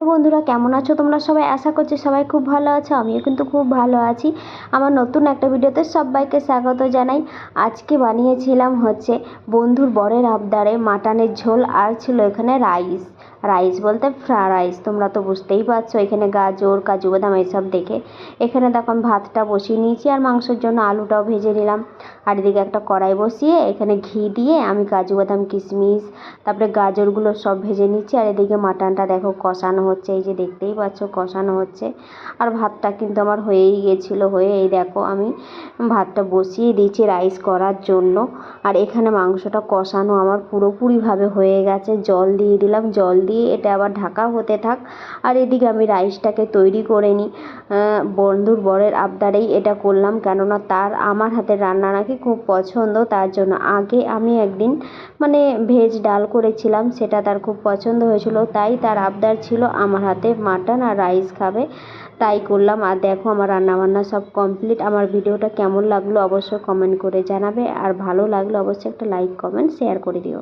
বন্ধুরা, কেমন আছো তোমরা সবাই? আশা করছি সবাই খুব ভালো আছো। আমিও কিন্তু খুব ভালো আছি। আমার নতুন একটা ভিডিওতে সবাইকে স্বাগত জানাই। আজকে বানিয়েছিলাম হচ্ছে বন্ধুর বরের আবদারে মাটনের ঝোল আর ছিল এখানে রাইস। রাইস বলতে ফ্রা রাইস, তোমরা তো বুঝতেই পারছ। এখানে গাজর, কাজু বাদাম এইসব দেখে। এখানে আমি ভাতটা বসিয়ে নিয়েছি আর মাংসের জন্য আলুটাও ভেজে নিলাম। আর এদিকে একটা কড়াই বসিয়ে এখানে ঘি দিয়ে আমি কাজু বাদাম, কিশমিশ, তারপরে গাজরগুলো সব ভেজে নিচ্ছি। আর এদিকে মাটনটা দেখো কষানো হচ্ছে, এই যে দেখতেই পাচ্ছ কষানো হচ্ছে। আর ভাতটা কিন্তু আমার হয়েই গেছিল, হয়ে এই দেখো আমি ভাতটা বসিয়ে দিয়েছি রাইস করার জন্য। আর এখানে মাংসটা কষানো আমার পুরোপুরিভাবে হয়ে গেছে। জল দিয়ে দিলাম, জল দিয়ে এটা আবার ঢাকা হতে থাক। আর এদিকে আমি রাইসটাকে তৈরি করে নিই। বন্ধুর বরের আবদারেই এটা করলাম, কেননা তার আমার হাতের রান্না নাকি খুব পছন্দ, তার জন্য আগে আমি একদিন মানে ভেজ ডাল করেছিলাম, সেটা তার খুব পছন্দ হয়েছিল। তাই তার আবদার ছিল আমার হাতে মাটন আর রাইস খাবে, তাই করলাম। আর দেখো আমার রান্নাবান্না সব কমপ্লিট আমার ভিডিওটা কেমন লাগল অবশ্যই কমেন্ট করে জানাবে। আর ভালো লাগলে অবশ্যই একটা লাইক কমেন্ট শেয়ার করে দিও।